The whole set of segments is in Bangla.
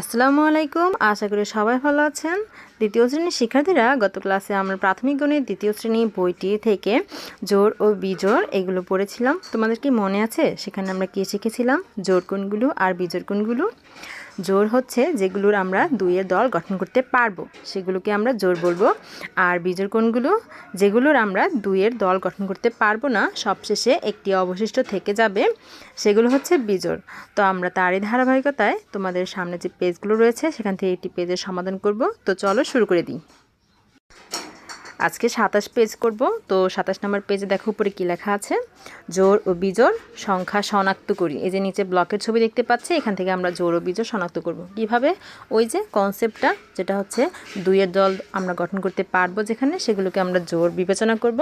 আসসালামু আলাইকুম। আশা করি সবাই ভালো আছেন। দ্বিতীয় শ্রেণির শিক্ষার্থীরা, গত ক্লাসে আমরা প্রাথমিক গণের দ্বিতীয় শ্রেণি বইটি থেকে জোর ও বিজোর এগুলো পড়েছিলাম। তোমাদের কি মনে আছে? সেখানে আমরা কী শিখেছিলাম? জোর কোনগুলো আর বিজোর কোণগুলো জোর হচ্ছে যেগুলোর আমরা দুইয়ের দল গঠন করতে পারব। সেগুলোকে আমরা জোর বলব। আর বিজোড় কোণগুলো যেগুলোর আমরা দুইয়ের দল গঠন করতে পারব না, সবশেষে একটি অবশিষ্ট থেকে যাবে, সেগুলো হচ্ছে বিজোড়। তো আমরা তারই ধারাবাহিকতায় তোমাদের সামনে যে পেজগুলো রয়েছে, সেখান থেকে একটি পেজের সমাধান করব। তো চলো শুরু করে দিই। আজকে সাতাশ পেজ করব। তো সাতাশ নম্বর পেজে দেখো উপরে কী লেখা আছে? জোর ও বিজোর সংখ্যা শনাক্ত করি। এই যে নিচে ব্লকের ছবি দেখতে পাচ্ছি, এখান থেকে আমরা জোর ও বিজোড় শনাক্ত করব। কীভাবে? ওই যে কনসেপ্টটা যেটা হচ্ছে দুইয়ের দল আমরা গঠন করতে পারব যেখানে, সেগুলোকে আমরা জোর বিবেচনা করব।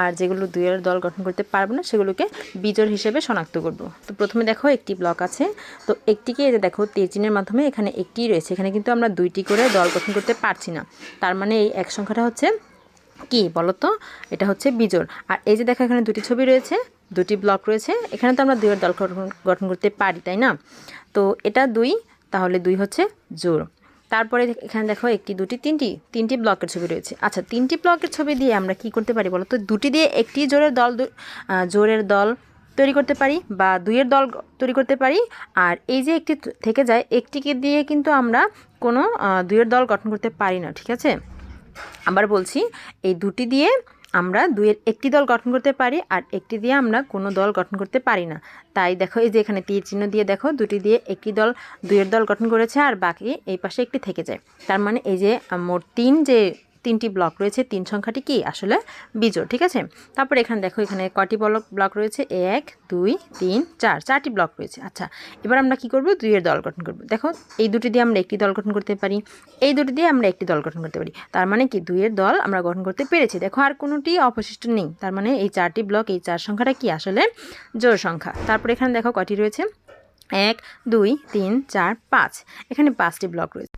আর যেগুলো দুইয়ের দল গঠন করতে পারব না, সেগুলোকে বিজোর হিসেবে শনাক্ত করব। তো প্রথমে দেখো একটি ব্লক আছে। তো একটিকে এই যে দেখো তেচিনের মাধ্যমে এখানে একটি রয়েছে। এখানে কিন্তু আমরা দুইটি করে দল গঠন করতে পারছি না। তার মানে এই এক সংখ্যাটা হচ্ছে কি বলো তো এটা হচ্ছে বিজোড়। আর এই যে দেখো, এখানে দুটি ছবি রয়েছে, দুটি ব্লক রয়েছে। এখানে তো আমরা দুইয়ের দল গঠন করতে পারি, তাই না? তো এটা দুই, তাহলে দুই হচ্ছে জোর তারপরে এখানে দেখো একটি, দুটি, তিনটি তিনটি ব্লকের ছবি রয়েছে। আচ্ছা তিনটি ব্লকের ছবি দিয়ে আমরা কি করতে পারি বলো তো দুটি দিয়ে একটি জোরের দল জোরের দল তৈরি করতে পারি বা দুইয়ের দল তৈরি করতে পারি। আর এই যে একটি থেকে যায়, একটিকে দিয়ে কিন্তু আমরা কোনো দুইয়ের দল গঠন করতে পারি না, ঠিক আছে? আবার বলছি, এই দুটি দিয়ে আমরা দুইয়ের একটি দল গঠন করতে পারি আর একটি দিয়ে আমরা কোনো দল গঠন করতে পারি না। তাই দেখো, এই যে এখানে তীর চিহ্ন দিয়ে দেখো, দুটি দিয়ে একটি দল দুইয়ের দল গঠন করেছে আর বাকি এই পাশে একটি থেকে যায়। তার মানে এই যে মোট তিন যে তিনটি ব্লক রয়েছে, তিন সংখ্যাটি কি? আসলে বিজোড়, ঠিক আছে? তারপর এখানে দেখো, এখানে কটি ব্লক ব্লক রয়েছে? এক, দুই, তিন, চার, চারটি ব্লক রয়েছে। আচ্ছা এবার আমরা কি করব? দুইয়ের দল গঠন করব। দেখো, এই দুটি দিয়ে আমরা একটি দল গঠন করতে পারি, এই দুটি দিয়ে আমরা একটি দল গঠন করতে পারি। তার মানে কি? দুইয়ের দল আমরা গঠন করতে পেরেছি। দেখো, আর কোনোটি অবশিষ্ট নেই। তার মানে এই চারটি ব্লক, এই চার সংখ্যাটা কি? আসলে জোড় সংখ্যা। তারপর এখানে দেখো কটি রয়েছে? এক, দুই, তিন, চার, পাঁচ। এখানে পাঁচটি ব্লক রয়েছে।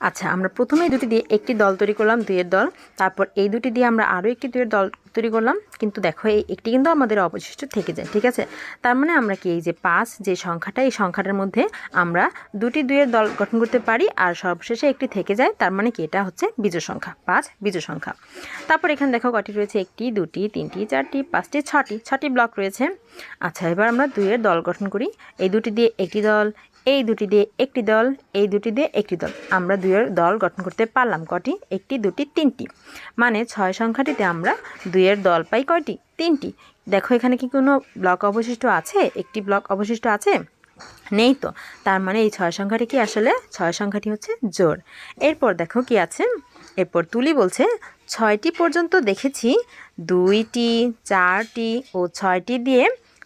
আচ্ছা আমরা প্রথমে দুটি দিয়ে একটি দল তৈরি করলাম, দুইয়ের দল। তারপর এই দুটি দিয়ে আমরা আরও একটি দুইয়ের দল তৈরি করলাম। কিন্তু দেখো, এই একটি কিন্তু আমাদের অবশিষ্ট থেকে যায়, ঠিক আছে? তার মানে আমরা কি এই যে পাঁচ, যে সংখ্যাটা, এই সংখ্যাটার মধ্যে আমরা দুটি দুইয়ের দল গঠন করতে পারি আর সর্বশেষে একটি থেকে যায়, তার মানে কি এটা হচ্ছে বিজোড় সংখ্যা, পাঁচ বিজোড় সংখ্যা। তারপর এখানে দেখো কটি রয়েছে, একটি, দুটি, তিনটি, চারটি, পাঁচটি, ছটি ছটি ব্লক রয়েছে। আচ্ছা এবার আমরা দুইয়ের দল গঠন করি। এই দুটি দিয়ে একটি দল এই দুটি দিয়ে একটি দল, এই দুটি দিয়ে একটি দল। আমরা দুইয়ের দল গঠন করতে পারলাম কটি? একটি, দুটি, তিনটি। মানে ছয় সংখ্যাটিতে আমরা দুইয়ের দল পাই কয়টি? তিনটি। দেখো এখানে কি কোনো ব্লক অবশিষ্ট আছে? একটি ব্লক অবশিষ্ট আছে? নেই তো। তার মানে এই ছয় সংখ্যাটি কি আসলে? ছয় সংখ্যাটি হচ্ছে জোর। এরপর দেখো কি আছে? এরপর তুলি বলছে, ছয়টি পর্যন্ত দেখেছি, দুইটি, চারটি ও ছয়টি দিয়ে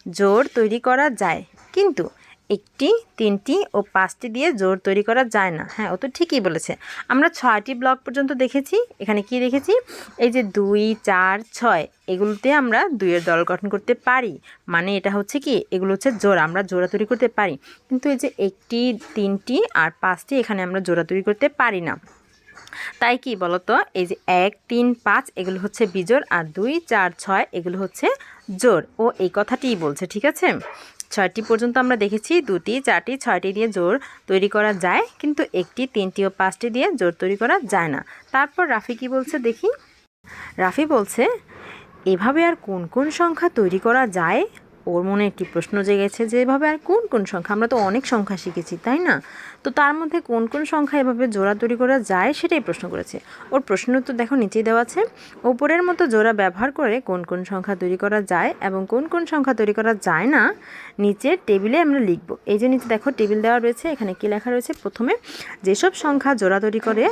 জোর তৈরি করা যায়। কিন্তু একটি, তিনটি ও পাঁচটি দিয়ে জোর তৈরি করা যায় না। হ্যাঁ ও তো ঠিকই বলেছে। আমরা ছয়টি ব্লক পর্যন্ত দেখেছি। এখানে কি দেখেছি? এই যে দুই, চার, ছয়, এগুলোতে আমরা দুইয়ের দল গঠন করতে পারি। মানে এটা হচ্ছে কি? এগুলো হচ্ছে জোড়া। আমরা জোড়া তৈরি করতে পারি। কিন্তু এই যে একটি, তিনটি আর পাঁচটি এখানে আমরা জোড়া তৈরি করতে পারি না। তাই কি বলতো? এই যে এক, তিন, পাঁচ, এগুলো হচ্ছে বিজোড়। আর দুই, চার, ছয়, এগুলো হচ্ছে জোর ও এই কথাটিই বলছে, ঠিক আছে? ছয়টি পর্যন্ত আমরা দেখেছি, দুটি, চারটি, ছয়টি দিয়ে জোর তৈরি করা যায়, কিন্তু একটি, তিনটি ও পাঁচটি দিয়ে জোর তৈরি করা যায় না। তারপর রাফি কি বলছে দেখি? রাফি বলছে, এভাবে আর কোন কোন সংখ্যা তৈরি করা যায় ওর মনে একটি প্রশ্ন জেগেছে যে, এভাবে আর কোন কোন সংখ্যা? আমরা তো অনেক সংখ্যা শিখেছি, তাই না? তো তার মধ্যে কোন কোন সংখ্যা এভাবে জোড়া তৈরি করা যায় সেটাই প্রশ্ন করেছে। ওর প্রশ্ন তো দেখো নিচেই দেওয়া আছে। ওপরের মতো জোড়া ব্যবহার করে কোন কোন সংখ্যা তৈরি করা যায় এবং কোন কোন সংখ্যা তৈরি করা যায় না, নিচে টেবিলে আমরা লিখব। এই যে নিচে দেখো টেবিল দেওয়া রয়েছে, এখানে কী লেখা রয়েছে? প্রথমে যেসব সংখ্যা জোড়া তৈরি করে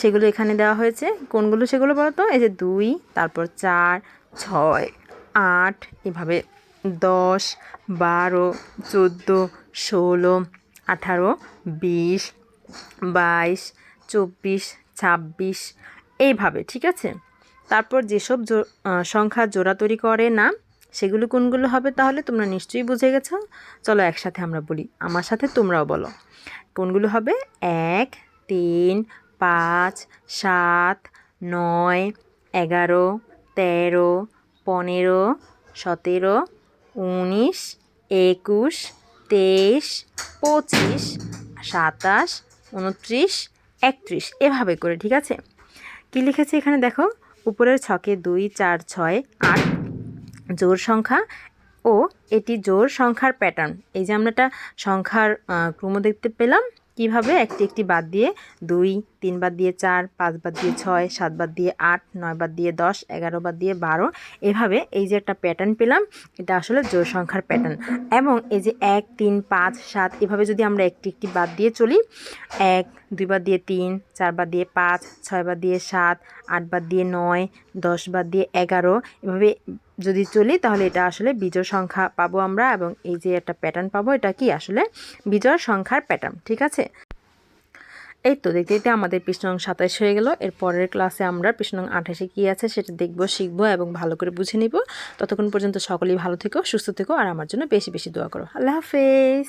সেগুলো এখানে দেওয়া হয়েছে। কোনগুলো সেগুলো বলতো এই যে দুই, তারপর চার, ছয়, আট, এভাবে দশ, বারো, চোদ্দ, ষোলো, আঠারো, বিশ, বাইশ, চব্বিশ, ছাব্বিশ, এইভাবে, ঠিক আছে? তারপর যেসব সংখ্যা জোড়া তৈরি করে না, সেগুলো কোনগুলো হবে তাহলে তোমরা নিশ্চয়ই বুঝে গেছো? চলো একসাথে আমরা বলি। আমার সাথে তোমরাও বলো। কোনগুলো হবে? এক, তিন, পাঁচ, সাত, নয়, এগারো, তেরো, পনেরো, সতেরো উনিশ, একুশ, তেইশ, পঁচিশ, সাতাশ, উনত্রিশ, একত্রিশ এভাবে করে, ঠিক আছে? কি লিখেছে এখানে দেখো? উপরের ছকে দুই, চার, ছয়, আট জোর সংখ্যা ও এটি জোর সংখ্যার প্যাটার্ন এই যে আমরা একটা সংখ্যার ক্রম দেখতে পেলাম কীভাবে একটি একটি বাদ দিয়ে দুই তিন বাদ দিয়ে চার পাঁচ বাদ দিয়ে ছয় সাত বাদ দিয়ে আট নয় বাদ দিয়ে দশ এগারো বাদ দিয়ে বারো এভাবে এই যে একটা প্যাটার্ন পেলাম এটা আসলে জোড় সংখ্যার প্যাটার্ন এবং এই যে এক তিন পাঁচ সাত এভাবে যদি আমরা একটি একটি বাদ দিয়ে চলি এক দুই বাদ দিয়ে তিন চার বাদ দিয়ে পাঁচ ছয় বাদ দিয়ে সাত আট বাদ দিয়ে নয় দশ বাদ দিয়ে এগারো এভাবে যদি চলি, তাহলে এটা আসলে বিজয় সংখ্যা পাবো আমরা এবং এই যে একটা প্যাটার্ন পাবো, এটা কি আসলে বিজয় সংখ্যার প্যাটার্ন ঠিক আছে? এই তো দেখতে দেখতে আমাদের পৃষ্ঠনং সাতাইশ হয়ে গেল। এর পরের ক্লাসে আমরা পৃষ্ঠনং আঠাশে কী আছে সেটা দেখব, শিখব এবং ভালো করে বুঝে নিব। ততক্ষণ পর্যন্ত সকলেই ভালো থেকো, সুস্থ থেকো, আর আমার জন্য বেশি বেশি দোয়া করো। আল্লাহ হাফেজ!